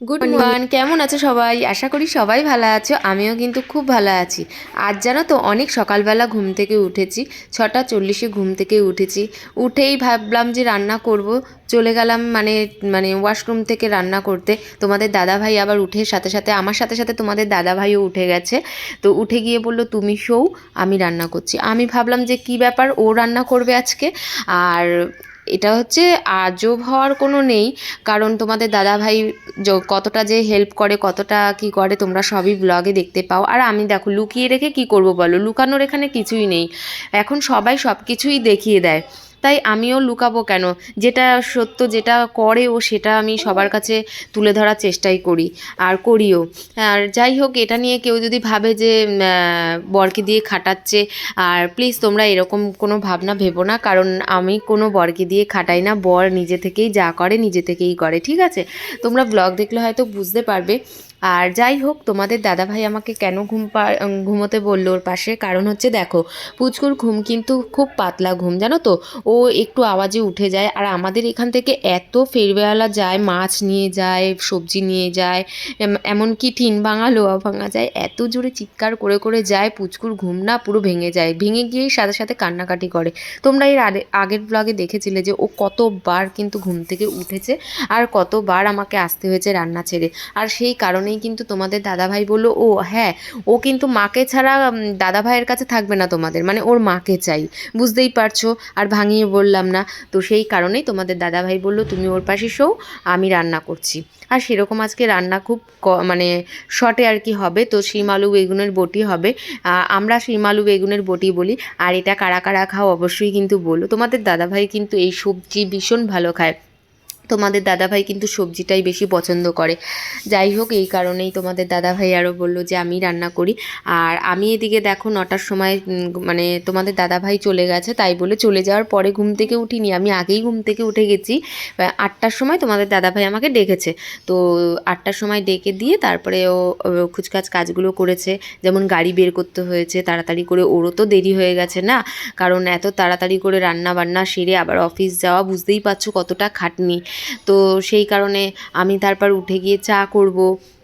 Good morning কেমন আছো সবাই? আশা করি সবাই ভালো আছো। আমিও কিন্তু খুব ভালো আছি। আজ জানো তো অনেক সকালবেলা ঘুম থেকে উঠেছি। ছটা চল্লিশে ঘুম থেকে উঠেছি। উঠেই ভাবলাম যে রান্না করব। চলে গেলাম মানে মানে ওয়াশরুম থেকে রান্না করতে। তোমাদের দাদাভাই আবার উঠে সাথে সাথে আমার সাথে সাথে তোমাদের দাদাভাইও উঠে গেছে। তো উঠে গিয়ে বলল তুমি শোও আমি রান্না করছি। আমি ভাবলাম যে কি ব্যাপার ও রান্না করবে আজকে? আর এটা হচ্ছে আজব হওয়ার কোনো নেই। কারণ তোমাদের দাদাভাই ভাই কতটা যে হেল্প করে, কতটা কি করে, তোমরা সবই ব্লগে দেখতে পাও। আর আমি দেখো, লুকিয়ে রেখে কি করব বলো? লুকানোর এখানে কিছুই নেই। এখন সবাই সব কিছুই দেখিয়ে দেয়। তাই আমিও লুকাবো কেন? যেটা সত্য, যেটা করে ও সেটা আমি সবার কাছে তুলে ধরার চেষ্টাই করি আর করিও। আর যাই হোক, এটা নিয়ে কেউ যদি ভাবে যে বরকে দিয়ে খাটাচ্ছে, আর প্লিজ তোমরা এরকম কোনো ভাবনা ভেবো না, কারণ আমি কোনো বরকে দিয়ে খাটাই না। বর নিজে থেকেই যা করে, নিজে থেকেই করে, ঠিক আছে? তোমরা ব্লগ দেখলে হয়তো বুঝতে পারবে আর যাই হোক, তোমাদের দাদাভাই আমাকে কেন ঘুম ঘুমোতে বলল ওর পাশে? কারণ হচ্ছে দেখো, পুচকুর ঘুম কিন্তু খুব পাতলা ঘুম, জানো তো? ও একটু আওয়াজে উঠে যায় আর আমাদের এখান থেকে এত ফেরবেলা যায়, মাছ নিয়ে যায়, সবজি নিয়ে যায়, এম- এমনকি টিন ভাঙা, লোহা ভাঙা যায়, এত জোরে চিৎকার করে করে যায়, পুচকুর ঘুম না পুরো ভেঙে যায়, ভেঙে গিয়েই সাথে সাথে কান্নাকাটি করে। তোমরা এর আগে- আগের ব্লগে দেখেছিলে যে ও কতবার কিন্তু ঘুম থেকে উঠেছে আর কতবার আমাকে আসতে হয়েছে রান্না ছেড়ে। আর সেই কারণেই কিন্তু তোমাদের দাদাভাই বলল, ও হ্যাঁ ও কিন্তু মাকে ছাড়া দাদাভাইয়ের কাছে থাকবে না তোমাদের মানে ওর মাকে চাই। বুঝতেই পারছ, আর ভাঙিয়ে বললাম না। তো সেই কারণেই তোমাদের দাদাভাই বলল, তুমি ওর পাশে শোও, আমি রান্না করছি। আর সেরকম আজকে রান্না খুব মানে শর্টে আর কি হবে, তো শিম আলু বেগুনের বটি হবে। আমরা শিম আলু বেগুনের বটি বলি, আর এটা কারা কারা খাও অবশ্যই কিন্তু বলো। তোমাদের দাদাভাই কিন্তু এই সবজি ভীষণ ভালো খায়। তোমাদের দাদাভাই কিন্তু সবজিটাই বেশি পছন্দ করে। যাই হোক, এই কারণেই তোমাদের দাদাভাই আরও বলল যে, আমি রান্না করি। আর আমি এদিকে দেখো নটার সময় মানে তোমাদের দাদাভাই চলে গেছে, তাই বলে চলে যাওয়ার পরে ঘুম থেকে উঠিনি। আমি আগেই ঘুম থেকে উঠে গেছি। আটটার সময় তোমাদের দাদাভাই আমাকে ডেকেছে। তো আটটার সময় ডেকে দিয়ে তারপরে ও খুচকাচ কাজগুলো করেছে। যেমন গাড়ি বের করতে হয়েছে, তাড়াতাড়ি করে ওরও তো দেরি হয়ে গেছে না? কারণ এত তাড়াতাড়ি করে রান্না বান্না সেরে আবার অফিস যাওয়া, বুঝতেই পারছ কতটা খাটনি। তো সেই কারণে আমি তারপর উঠে গিয়ে চা করব।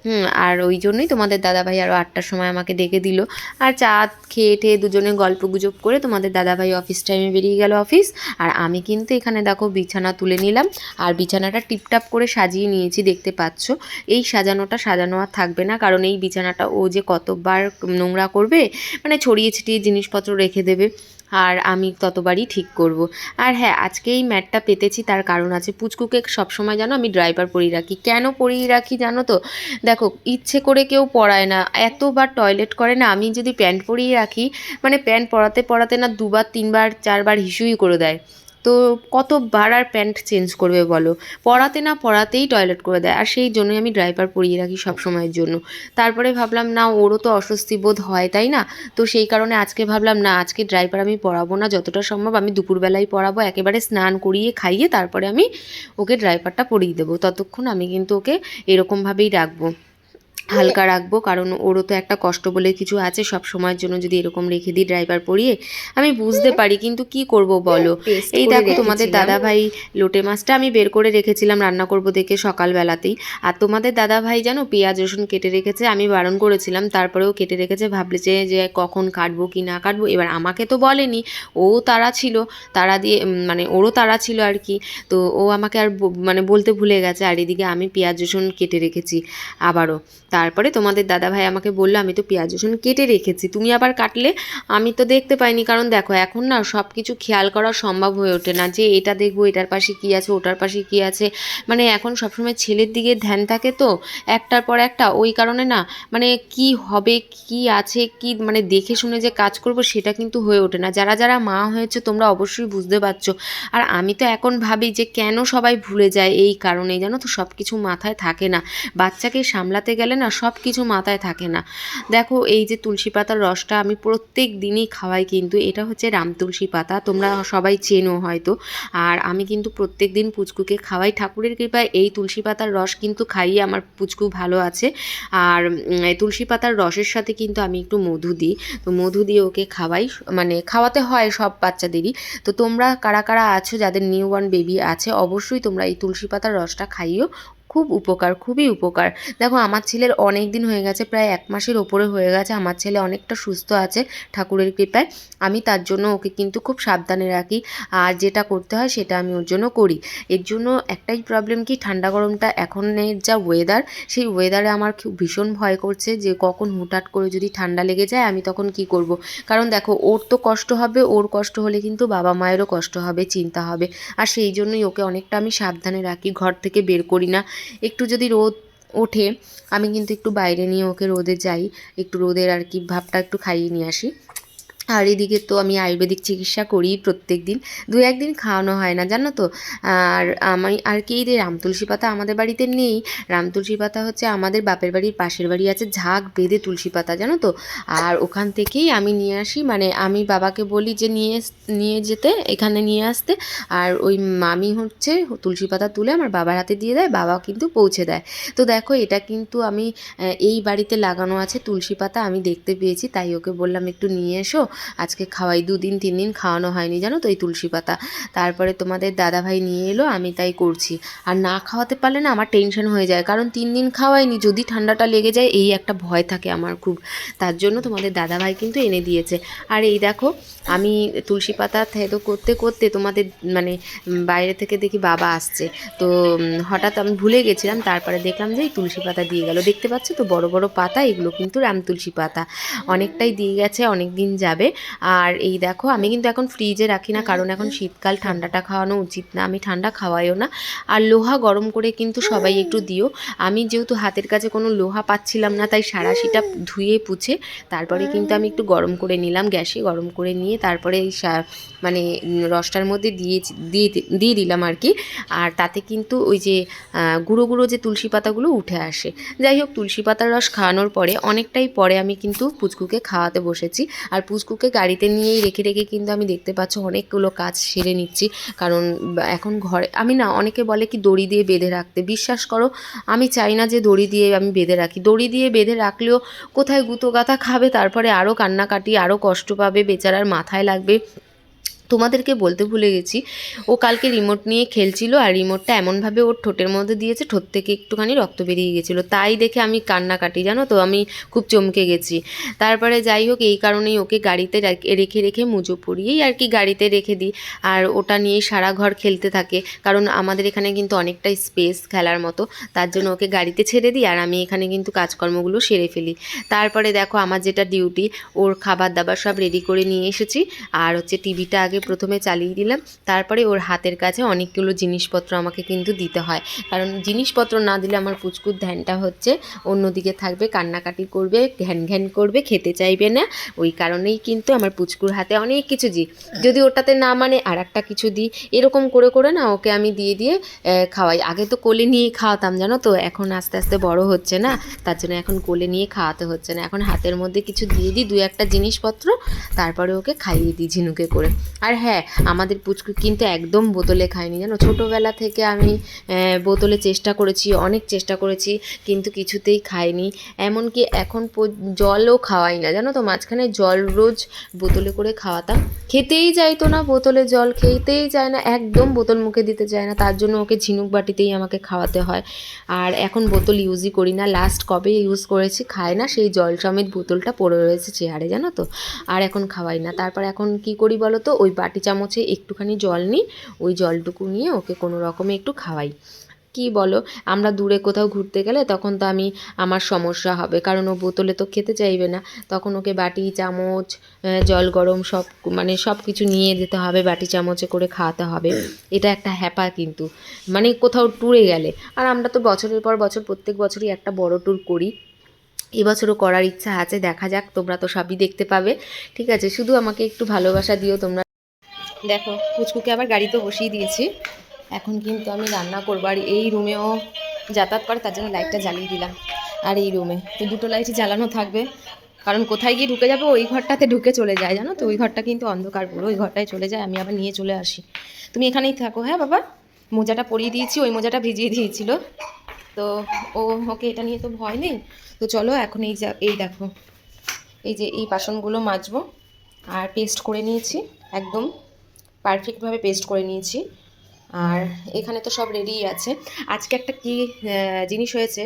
হুম, আর ওই জন্যই তোমাদের দাদাভাই আরও আটটার সময় আমাকে ডেকে দিল। আর চা খেয়ে ঠেয়ে দুজনে গল্প গুজব করে তোমাদের দাদাভাই অফিস টাইমে বেরিয়ে গেল অফিস। আর আমি কিন্তু এখানে দেখো বিছানা তুলে নিলাম। আর বিছানাটা টিপটাপ করে সাজিয়ে নিয়েছি, দেখতে পাচ্ছ? এই সাজানোটা সাজানো আর থাকবে না। কারণ এই বিছানাটা ও যে কতবার নোংরা করবে মানে ছড়িয়ে ছিটিয়ে জিনিসপত্র রেখে দেবে। আর আমি ততবারই ঠিক করব। আর হ্যাঁ আজকে এই ম্যাটটা পেতেছি, তার কারণ আছে পুচকুকে সবসময় জানো আমি ড্রাইভার পরিয়ে রাখি। কেন পরিয়ে রাখি জানো তো? দেখো, ইচ্ছে করে কেউ পড়ায় না, এতবার টয়লেট করে না, আমি যদি প্যান্ট পরিয়ে রাখি মানে প্যান্ট পরাতে পরাতে না দুবার, তিনবার, চারবার হিসুই করে দেয়। তো কতবার আর প্যান্ট চেঞ্জ করবে বলো? পড়াতে না পড়াতেই টয়লেট করে দেয়। আর সেই জন্যই আমি ড্রাইভার পরিয়ে রাখি সব সময়ের জন্য। তারপরে ভাবলাম, না, ওরও তো অস্বস্তি বোধ হয়, তাই না? তো সেই কারণে আজকে ভাবলাম, না, আজকে ড্রাইভার আমি পড়াবো না যতটা সম্ভব। আমি দুপুরবেলায় পড়াবো একেবারে স্নান করিয়ে খাইয়ে তারপরে আমি ওকে ড্রাইভারটা পরিয়ে দেবো। ততক্ষণ আমি কিন্তু ওকে এরকমভাবেই রাখব। হালকা রাখব কারণ ওরও তো একটা কষ্ট বলে কিছু আছে সব সময়ের জন্য যদি এরকম রেখে দিই ড্রাইভার পরিয়ে আমি বুঝতে পারি কিন্তু কি করব বলো? এই দেখো তোমাদের দাদা ভাই লোটে মাছটা আমি বের করে রেখেছিলাম রান্না করব দেখে সকালবেলাতেই। আর তোমাদের দাদা ভাই জানো পেঁয়াজ রসুন কেটে রেখেছে আমি বারণ করেছিলাম তারপরেও কেটে রেখেছে ভাবলেছে যে কখন কাটবো কি না কাটবো এবার আমাকে তো বলেনি ও তারা ছিল তারা দিয়ে মানে ওরও তারা ছিল আর কি তো ও আমাকে আর মানে বলতে ভুলে গেছে আর এদিকে আমি পেঁয়াজ রসুন কেটে রেখেছি আবারও তারপরে তোমাদের দাদাভাই আমাকে বলল, আমি তো পেঁয়াজ, রসুন কেটে রেখেছি, তুমি আবার কাটলে? আমি তো দেখতে পাইনি, কারণ দেখো, এখন না সব কিছু খেয়াল করা সম্ভব হয়ে ওঠে না যে এটা দেখব, এটার পাশে কী আছে, ওটার পাশে কী আছে। মানে এখন সবসময় ছেলের দিকে ধ্যান থাকে তো, একটার পর একটা, ওই কারণে না মানে কি হবে, কি আছে, কি মানে দেখে শুনে যে কাজ করব, সেটা কিন্তু হয়ে ওঠে না। যারা যারা মা হয়েছে, তোমরা অবশ্যই বুঝতে পারছ। আর আমি তো এখন ভাবি যে কেন সবাই ভুলে যায় এই কারণেই, জানো তো সব কিছু মাথায় থাকে না। বাচ্চাকে সামলাতে গেলে না, সব কিছু মাথায় থাকে না। দেখো, এই যে তুলসী পাতার রসটা আমি প্রত্যেক দিনই খাওয়াই, কিন্তু এটা হচ্ছে রাম তুলসী পাতা, তোমরা সবাই চেনো হয়তো। আর আমি কিন্তু প্রত্যেক দিন পুচকুকে খাওয়াই। ঠাকুরের কৃপায় এই তুলসী পাতার রস কিন্তু খাইয়ে আমার পুচকু ভালো আছে। আর তুলসী পাতার রসের সাথে কিন্তু আমি একটু মধু দিই। তো মধু দিয়ে ওকে খাওয়াই মানে খাওয়াতে হয় সব বাচ্চাদেরই। তো তোমরা কারা কারা আছো, যাদের নিউ বর্ন বেবি আছে, অবশ্যই তোমরা এই তুলসী পাতার রসটা খাইও। খুব উপকার, খুবই উপকার। দেখো, আমার ছেলের অনেক দিন হয়ে গেছে, প্রায় এক মাসের ওপরে হয়ে গেছে। আমার ছেলে অনেকটা সুস্থ আছে ঠাকুরের কৃপায়। আমি তার জন্য ওকে কিন্তু খুব সাবধানে রাখি। আর যেটা করতে হয়, সেটা আমি ওর জন্য করি। এর জন্য একটাই প্রবলেম কি, ঠান্ডা গরমটা এখনের যা ওয়েদার সেই ওয়েদারে আমার খুব ভীষণ ভয় করছে যে, কখন হুটহাট করে যদি ঠান্ডা লেগে যায়, আমি তখন কি করব? কারণ দেখো, ওর তো কষ্ট হবে, ওর কষ্ট হলে কিন্তু বাবা মায়েরও কষ্ট হবে, চিন্তা হবে। আর সেই জন্যই ওকে অনেকটা আমি সাবধানে রাখি, ঘর থেকে বের করি না। একটু যদি রোদ ওঠে, আমি কিন্তু একটু বাইরে নিয়ে ওকে রোদে যাই, একটু রোদের আর কি ভাবটা একটু খাইয়ে নিয়ে আসি। আর এদিকে তো আমি আয়ুর্বেদিক চিকিৎসা করি প্রত্যেক দিন। দু একদিন খাওয়ানো হয় না, জানো তো? আর আমি, আর কি এই যে রাম তুলসী পাতা আমাদের বাড়িতে নেই। রাম তুলসী পাতা হচ্ছে আমাদের বাপের বাড়ির পাশের বাড়ি আছে ঝাঁক বেঁধে তুলসী পাতা, জানো তো? আর ওখান থেকেই আমি নিয়ে আসি মানে আমি বাবাকে বলি যে নিয়ে নিয়ে যেতে, এখানে নিয়ে আসতে। আর ওই মামি হচ্ছে তুলসী পাতা তুলে আমার বাবার হাতে দিয়ে দেয় বাবা কিন্তু পৌঁছে দেয়। তো দেখো, এটা কিন্তু আমি এই বাড়িতে লাগানো আছে তুলসী পাতা, আমি দেখতে পেয়েছি, তাই ওকে বললাম একটু নিয়ে এসো। আজকে খাওয়াই, দুদিন তিন দিন খাওয়ানো হয়নি, জানো তো এই তুলসী পাতা। তারপরে তোমাদের দাদা ভাই নিয়ে এলো, আমি তাই করছি। আর না খাওয়াতে পারলে না আমার টেনশন হয়ে যায়, কারণ তিন দিন খাওয়াইনি, যদি ঠান্ডাটা লেগে যায়, এই একটা ভয় থাকে আমার খুব। তার জন্য তোমাদের দাদা ভাই কিন্তু এনে দিয়েছে। আর এই দেখো, আমি তুলসী পাতা থেতো করতে করতে তোমাদের মানে বাইরে থেকে দেখি বাবা আসছে। তো হঠাৎ আমি ভুলে গেছিলাম, তারপরে দেখলাম যে এই তুলসী পাতা দিয়ে গেল। দেখতে পাচ্ছ তো বড় বড় পাতা, এগুলো কিন্তু রাম তুলসী পাতা। অনেকটাই দিয়ে গেছে অনেক দিন যাবে। আর এই দেখো, আমি কিন্তু এখন ফ্রিজে রাখি না, কারণ এখন শীতকাল, ঠান্ডাটা খাওয়ানো উচিত না। আমি ঠান্ডা খাওয়াইও না। আর লোহা গরম করে কিন্তু সবাই একটু দিও। আমি যেহেতু হাতের কাছে কোনো লোহা পাচ্ছিলাম না, তাই সারাশিটা ধুয়ে পুছে তারপরে কিন্তু আমি একটু গরম করে নিলাম, গ্যাসে গরম করে নিয়ে তারপরে এই মানে রসটার মধ্যে দিয়ে দিয়ে দিলাম আর কি। আর তাতে কিন্তু ওই যে গুঁড়ো গুঁড়ো যে তুলসী পাতাগুলো উঠে আসে। যাই হোক, তুলসী পাতার রস খাওয়ানোর পরে অনেকটাই পরে আমি কিন্তু পুচকুকে খাওয়াতে বসেছি। আর পুচকুকে গাড়িতে নিয়েই রেখে রেখে কিন্তু আমি দেখতে পাচ্ছ অনেকগুলো কাজ সেরে নিচ্ছি। কারণ এখন ঘরে, আমি না, অনেকে বলে কি দড়ি দিয়ে বেঁধে রাখতে। বিশ্বাস করো, আমি চাই না যে দড়ি দিয়ে আমি বেঁধে রাখি। দড়ি দিয়ে বেঁধে রাখলেও কোথায় গুঁতো গাথা খাবে, তারপরে আরও কান্নাকাটি আরও কষ্ট পাবে, বেচারার মাথায় লাগবে। তোমাদেরকে বলতে ভুলে গেছি, ও কালকে রিমোট নিয়ে খেলছিল আর রিমোটটা এমনভাবে ওর ঠোঁটের মধ্যে দিয়েছে, ঠোঁট থেকে একটুখানি রক্ত বেরিয়ে গেছিল। তাই দেখে আমি কান্নাকাটি জানো তো? আমি খুব চমকে গেছি। তারপরে যাই হোক, এই কারণেই ওকে গাড়িতে রেখে রেখে মুজো পরিয়েই আর কি গাড়িতে রেখে দিই। আর ওটা নিয়ে সারা ঘর খেলতে থাকে, কারণ আমাদের এখানে কিন্তু অনেকটাই স্পেস খেলার মতো। তার জন্য ওকে গাড়িতে ছেড়ে দিই আর আমি এখানে কিন্তু কাজকর্মগুলো সেরে ফেলি। তারপরে দেখো, আমার যেটা ডিউটি ওর খাবার দাবার সব রেডি করে নিয়ে এসেছি। আর হচ্ছে টিভিটা আগে প্রথমে চালিয়ে দিলাম। তারপরে ওর হাতের কাছে অনেকগুলো জিনিসপত্র আমাকে কিন্তু দিতে হয়। কারণ জিনিসপত্র না দিলে আমার পুচকুর ধ্যানটা হচ্ছে অন্যদিকে থাকবে, কান্নাকাটি করবে, ঘ্যান ঘ্যান করবে, খেতে চাইবে না। ওই কারণেই কিন্তু আমার পুচকুর হাতে অনেক কিছু দিই। যদি ওটাতে না মানে আর একটা কিছু দিই। এরকম করে করে না ওকে আমি দিয়ে দিয়ে খাওয়াই। আগে তো কোলে নিয়ে খাওয়াতাম, জানো তো? এখন আস্তে আস্তে বড় হচ্ছে না। তার জন্য এখন কোলে নিয়ে খাওয়াতে হচ্ছে না। এখন হাতের মধ্যে কিছু দিয়ে দিই দু একটা জিনিসপত্র। তারপরে ওকে খাইয়ে দিই ঝিনুকে করে। আর হ্যাঁ আমাদের পুচকু কিন্তু একদম বোতলে খায়নি, জানো? ছোটোবেলা থেকে আমি বোতলে চেষ্টা করেছি, অনেক চেষ্টা করেছি, কিন্তু কিছুতেই খাইনি। এমনকি এখন জলও খাওয়াই না, জানো তো? মাঝখানে জল রোজ বোতলে করে খাওয়াতাম। খেতেই চাইতো না বোতলে জল, খেতেই চায় না, একদম বোতল মুখে দিতে চায় না। তার জন্য ওকে ঝিনুক বাটিতেই আমাকে খাওয়াতে হয়। আর এখন বোতল ইউজই করি না। লাস্ট কবে ইউজ করেছি, খায় না, সেই জল সমেত বোতলটা পড়ে রয়েছে চেয়ারে, জানো তো? আর এখন খাওয়াই না। তারপর এখন কি করি বলো তো? ওই বাটি চামচে একটুখানি জল নিই, ওই জলটুকু নিয়ে ওকে কোনো রকমে একটু খাওয়াই। কি বলো, আমরা দূরে কোথাও ঘুরতে গেলে তখন তো আমি, আমার সমস্যা হবে, কারণ ও বোতলে তো খেতে চাইবে না। তখন ওকে বাটি, চামচ জল গরম সব মানে সব কিছু নিয়ে যেতে হবে, বাটি চামচে করে খাওয়াতে হবে। এটা একটা হ্যাপা কিন্তু মানে কোথাও ট্যুরে গেলে। আর আমরা তো বছরের পর বছর, প্রত্যেক বছরই একটা বড় ট্যুর করি। এবছরও করার ইচ্ছা আছে, দেখা যাক, তোমরা তো সবই দেখতে পাবে। ঠিক আছে, শুধু আমাকে একটু ভালোবাসা দিও তোমরা। দেখো, পুচকুকে আবার গাড়িতে বসিয়ে দিয়েছি। এখন কিন্তু আমি রান্না করব। আর এই রুমেও যাতায়াত করে, তার জন্য লাইটটা জ্বালিয়ে দিলাম। আর এই রুমে, তো দুটো লাইটই জ্বালানো থাকবে। কারণ কোথায় গিয়ে ঢুকে যাব, ওই ঘরটাতে ঢুকে চলে যায়, জানো তো? ওই ঘরটা কিন্তু অন্ধকার পুরো, ওই ঘরটায় চলে যায়, আমি আবার নিয়ে চলে আসি। তুমি এখানেই থাকো হ্যাঁ বাবা? মোজাটা পরিয়ে দিয়েছি, ওই মোজাটা ভিজিয়ে দিয়েছিল। তো ও, ওকে এটা নিয়ে তো ভয় নেই। তো চলো এখন এই যা, এই দেখো। এই যে এই বাসনগুলো মাজবো, আর পেস্ট করে নিয়েছি, একদম। পারফেক্টভাবে পেস্ট করে নিয়েছি। আর এখানে তো সব রেডি আছে। আজকে একটা কি জিনিস হয়েছে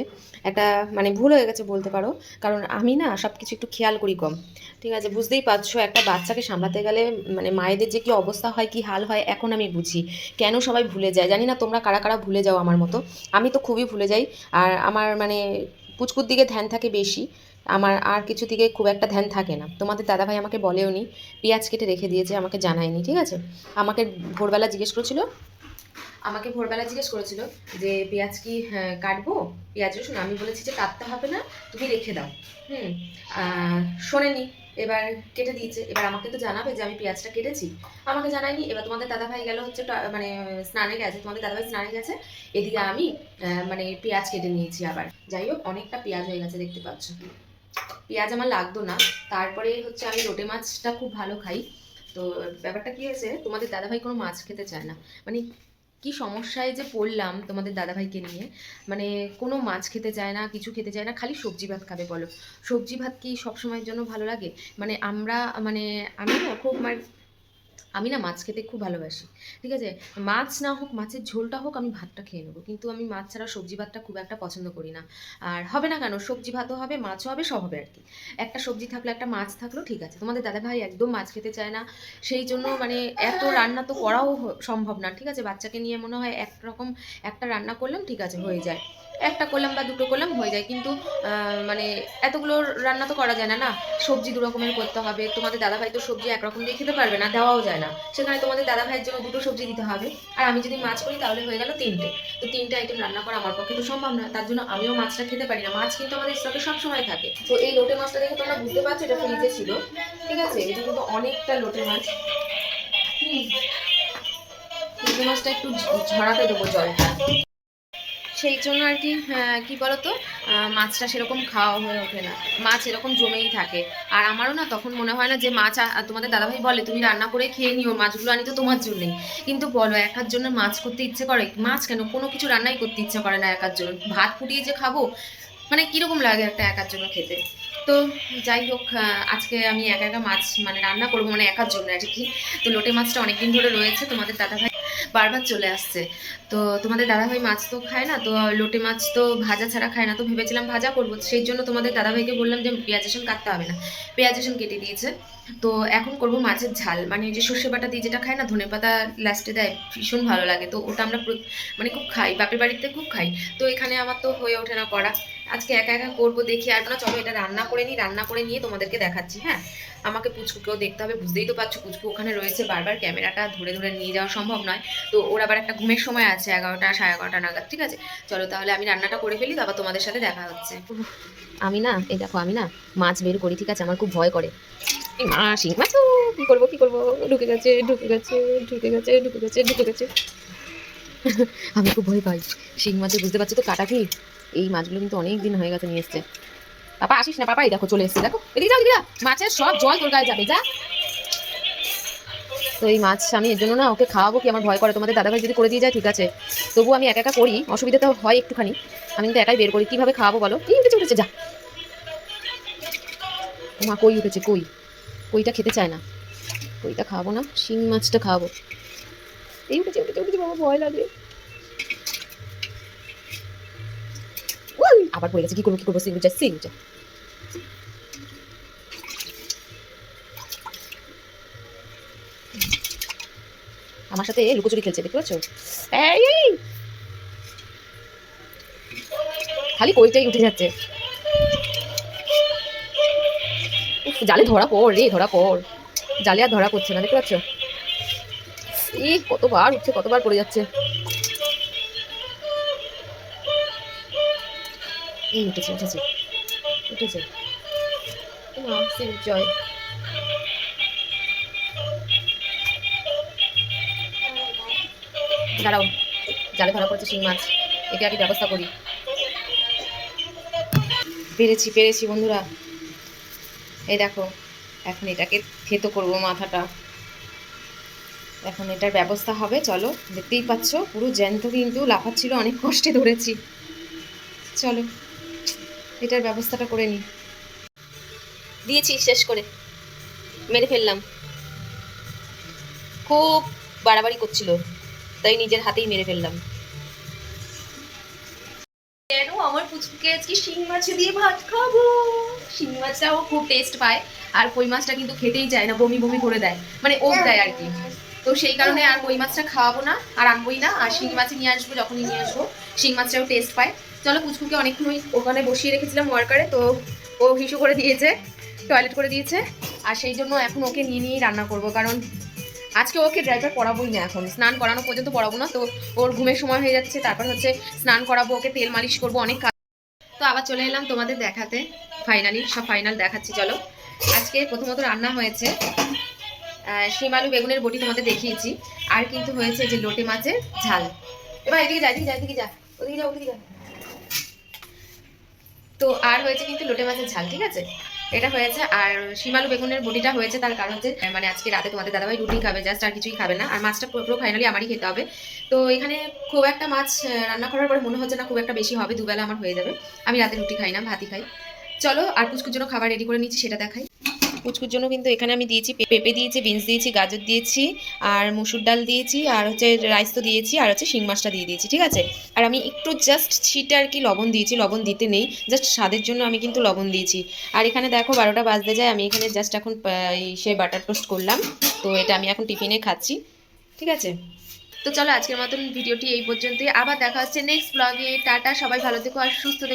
একটা মানে ভুল হয়ে গেছে বলতে পারো। কারণ আমি না সব কিছু একটু খেয়াল করি কম। ঠিক আছে বুঝতেই পারছ একটা বাচ্চাকে সামলাতে গেলে মানে মায়েদের যে কি অবস্থা হয় কি হাল হয় এখন আমি বুঝি। কেন সবাই ভুলে যায়? জানি না তোমরা কারা কারা ভুলে যাও আমার মতো। আমি তো খুবই ভুলে যাই। আর আমার মানে পুচকুর দিকে ধ্যান থাকে বেশি। আমার আর কিছু দিকে খুব একটা ধ্যান থাকে না। তোমাদের দাদাভাই আমাকে বলেও নি পেঁয়াজ কেটে রেখে দিয়েছে আমাকে জানায়নি ঠিক আছে? আমাকে ভোরবেলা জিজ্ঞেস করেছিল আমাকে ভোরবেলা জিজ্ঞেস করেছিল যে পেঁয়াজ কি হ্যাঁ, কাটবো? পেঁয়াজ রসুন? আমি বলেছি যে কাটতে হবে না তুমি রেখে দাও। হুম শোনেনি এবার কেটে দিয়েছে। এবার আমাকে তো জানাবে যে আমি পেঁয়াজটা কেটেছি। আমাকে জানায়নি এবার তোমাদের দাদাভাই গেল হচ্ছে মানে স্নানে গেছে তোমাদের দাদাভাই স্নানে গেছে এদিকে আমি মানে পেঁয়াজ কেটে নিয়েছি আবার। যাই হোক অনেকটা পেঁয়াজ হয়ে গেছে দেখতে পাচ্ছ। পেঁয়াজ আমার লাগতো না। তারপরে হচ্ছে আমি লোটে মাছটা খুব ভালো খাই। তো ব্যাপারটা কি হয়েছে, তোমাদের দাদাভাই কোনো মাছ খেতে চায় না। মানে কি সমস্যায় যে পড়লাম তোমাদের দাদাভাইকে নিয়ে। মানে কোনো মাছ খেতে চায় না, কিছু খেতে চায় না, খালি সবজি ভাত খাবে বলো। সবজি ভাত কি সবসময়ের জন্য ভালো লাগে? মানে আমরা মানে আমি না খুব মানে আমি না মাছ খেতে খুব ভালোবাসি, ঠিক আছে? মাছ না হোক, মাছের ঝোলটা হোক, আমি ভাতটা খেয়ে নেব। কিন্তু আমি মাছ ছাড়া সবজি ভাতটা খুব একটা পছন্দ করি না। আর হবে না কেন? সবজি ভাতও হবে, মাছও হবে, সব হবে আর কি একটা সবজি থাকল, একটা মাছ থাকল, ঠিক আছে। তোমাদের দাদা ভাই একদম মাছ খেতে চায় না। সেই জন্য মানে এত রান্না তো করাও সম্ভব না, ঠিক আছে? বাচ্চাকে নিয়ে মনে হয় একরকম একটা রান্না করলাম, ঠিক আছে, হয়ে যায়। একটা করলাম বা দুটো করলাম, হয়ে যায়। কিন্তু মানে এতগুলো রান্না তো করা যায় না না? সবজি দু রকমের করতে হবে। তোমাদের দাদাভাই তো সবজি একরকম দিয়ে খেতে পারবে না, দেওয়াও যায় না। সেখানে তোমাদের দাদাভাইয়ের জন্য দুটো সবজি দিতে হবে। আর আমি যদি মাছ করি, তাহলে হয়ে গেল তিনটে। তো তিনটে আইটেম রান্না করা আমার পক্ষে তো সম্ভব না। তার জন্য আমিও মাছটা খেতে পারি না। মাছ কিন্তু আমাদের স্টকে সবসময় থাকে। তো এই লোটে মাছটা দেখে তোমরা বুঝতে পারছ, এটা ফ্রিজে ছিল। ঠিক আছে? এটা কিন্তু অনেকটা লোটে মাছ। লোটে মাছটা একটু ঝরাতে দেবো জলটা। সেই জন্য আর কি আহ, কি বলতো মাছটা সেরকম খাওয়া হয়ে ওঠে না। মাছ এরকম জমেই থাকে। আর আমারও না তখন মনে হয় না যে মাছ তোমাদের দাদাভাই বলে তুমি রান্না করে খেয়ে নিও মাছগুলো আনি তো তোমার জন্যই। কিন্তু বলো একার জন্য মাছ করতে ইচ্ছে করে? মাছ কেন? কোনো কিছু রান্নাই করতে ইচ্ছে করে না একার জন্য। ভাত ফুটিয়ে যে খাব মানে কীরকম লাগে একটা একার জন্য খেতে? তো যাই হোক আজকে আমি একা একা মাছ মানে রান্না করব মানে একার জন্য আর কি। তো লোটে মাছটা অনেকদিন ধরে রয়েছে, তোমাদের দাদাভাই বারবার চলে আসছে। তো তোমাদের দাদাভাই মাছ তো খায় না, তো লোটে মাছ তো ভাজা ছাড়া খায় না, তো ভেবেছিলাম ভাজা করব। সেই জন্য তোমাদের দাদাভাইকে বললাম যে পেঁয়াজ রসুন কাটতে হবে না। পেঁয়াজ রসুন কেটে দিয়েছে। তো এখন করব মাছের ঝাল। মানে যে সর্ষে বাটা দিয়ে যেটা খায় না, ধনে পাতা লাস্টে দেয়, ভীষণ ভালো লাগে। তো ওটা আমরা মানে খুব খাই, বাপের বাড়িতে খুব খাই। তো এখানে আমার তো হয়ে ওঠে না করা আজকে একা একা করব দেখি আর না, চলো এটা রান্না করে নিই, রান্না করে নিয়ে তোমাদেরকে দেখাচ্ছি হ্যাঁ? আমাকে পুচকুকেও দেখতে হবে, বুঝতেই তো পারছ পুচকু ওখানে রয়েছে, বারবার ক্যামেরাটা ধরে ধরে নিয়ে যাওয়া সম্ভব নয়। তো ওর আবার একটা ঘুমের সময় আছে, এগারোটা, সাড়ে এগারোটা নাগাদ, ঠিক আছে? চলো তাহলে আমি রান্নাটা করে ফেলি, তারপর তোমাদের সাথে দেখা হচ্ছে। আমি না, এই দেখো আমি না, মাছ বের করি, ঠিক আছে? আমার খুব ভয় করে। মা কি করব কি করব? ঢুকে গেছে ঢুকে গেছে ঢুকে গেছে ঢুকে গেছে ঢুকে গেছে। আমি খুব ভয় পাই। শিং মাছে বুঝতে পারছ তো কাটা কি? এই মাছগুলো কিন্তু অনেক দিন হয়ে গেছে নিয়ে এসছে। পাপা, আসিস না পাপা এই দেখো চলে এসছে, দেখো। এদিকে যাও যাও। মাছের সব জল তোর গায়ে যাবে, যা। তো এই মাছ আমি এর জন্য না ওকে খাওয়াবো কি আমার ভয় করে। তোমাদের দাদাভাই যদি করে দিয়ে যায়, ঠিক আছে। তবু আমি একা একা করি, অসুবিধা তো হয় একটুখানি। আমি কিন্তু একাই বের করি, কীভাবে খাওয়াবো বলো? এই উঠেছে উঠেছে, যা। মা কই উঠেছে, কই? কইটা খেতে চায় না। কইটা খাওয়াবো না, শিং মাছটা খাওয়াবো। এই উঠেছে উঠেছে উঠেছে, বাবা, ভয় লাগে। আবার পড়ে গেছে। কি করব কি করব? সিং উঠে সিং উঠে আমার সাথে লুকোচুরি খেলছে, দেখতে পাচ্ছ? খালি কইটাই উঠে যাচ্ছে। জালে ধরা পড় রে, ধরা পড়। জালে আর ধরা পড়ছে না, দেখতে পাচ্ছ? ই কতবার উঠছে, কতবার পড়ে যাচ্ছে। এই উঠেছে উঠেছে। উঠেছে। জয় দাঁড়াও, জালে ধরা পড়ছে শিং মাছ। একে আগে ব্যবস্থা করি। পেরেছি পেরেছি বন্ধুরা। এই দেখো, এখন এটাকে থেতো করব মাথাটা। এখন এটার ব্যবস্থা হবে, চলো। দেখতেই পাচ্ছ, পুরো জ্যান্ত কিন্তু লাফাচ্ছিল, অনেক কষ্টে ধরেছি। চলো। এটার ব্যবস্থাটা করে নিই দিয়েছি শেষ করে। মেরে ফেললাম। খুব বাড়াবাড়ি করছিল। তাই নিজের হাতেই মেরে ফেললাম। কেন আমার পুচকুকে আজকে শিং মাছ দিয়ে ভাত খাব? শিং মাছটাও খুব টেস্ট পায়। আর কই মাছটা কিন্তু খেতেই যায় না বমি বমি করে দেয়। মানে ওক দেয় আর কি। তো সেই কারণে আর কই মাছটা খাওয়াবো না আর আনবোই না। আর শিং মাছ নিয়ে আসব যখনই নিয়ে আসব শিং মাছটাও টেস্ট পায়। চলো পুচকুকে অনেকক্ষণ ওখানে বসিয়ে রেখেছিলাম ওয়ার্কারে তো ও হিসু করে দিয়েছে টয়লেট করে দিয়েছে আর সেই জন্য এখন ওকে নিয়ে নিয়েই রান্না করব কারণ আজকে ওকে ড্রাইভার পড়াবোই না এখন। স্নান করানো পর্যন্ত পড়াবো না তো ওর ঘুমের সময় হয়ে যাচ্ছে তারপর হচ্ছে স্নান করাবো ওকে তেল মালিশ করব অনেক কাজ। তো আবার চলে এলাম তোমাদের দেখাতে ফাইনালি সব ফাইনাল দেখাচ্ছি চলো। আজকে প্রথমত রান্না হয়েছে আহ, শিম আলু বেগুনের বটি তোমাদের দেখিয়েছি আর কিন্তু হয়েছে যে লোটে মাছের ঝাল। এবার এদিকে যা এদিকে যা এদিকে যা ওদিকে যা ওদিকে যা। তো আর হয়েছে কিন্তু লোটে মাছের ঝাল, ঠিক আছে? এটা হয়েছে, আর শিমালু বেগুনের বটিটা হয়েছে, তার কারণ হচ্ছে মানে আজকে রাতে তোমাদের দাদাভাই রুটি খাবে জাস্ট আর কিছুই খাবে না, আর মাছটা পুরো ফাইনালি আমারই খেতে হবে। তো এখানে খুব একটা মাছ রান্না করার পর মনে হচ্ছে না খুব একটা বেশি হবে, দুবেলা আমার হয়ে যাবে। আমি রাতে রুটি খাই না, ভাতই খাই। চলো, আর পুচকুর জন্য খাবার রেডি করে নিচ্ছি, সেটা দেখাই। পুচকুর জন্য কিন্তু এখানে আমি দিয়েছি পেঁপে দিয়েছি, বিনস দিয়েছি, গাজর দিয়েছি, আর মুসুর ডাল দিয়েছি, আর হচ্ছে রাইস তো দিয়েছি, আর হচ্ছে শিং মাছটা দিয়ে দিয়েছি, ঠিক আছে? আর আমি একটু জাস্ট ছিটে আর কি লবণ দিয়েছি, লবণ দিতে নেই জাস্ট স্বাদের জন্য আমি কিন্তু লবণ দিয়েছি। আর এখানে দেখো বারোটা বাজতে যায়, আমি এখানে জাস্ট এখন সে বাটার টোস্ট করলাম, তো এটা আমি এখন টিফিনে খাচ্ছি, ঠিক আছে? তো চলো আজকের মতন ভিডিওটি এই পর্যন্তই, আবার দেখা হচ্ছে নেক্সট ব্লগে টাটা, সবাই ভালো থেকো আর সুস্থ থেকো।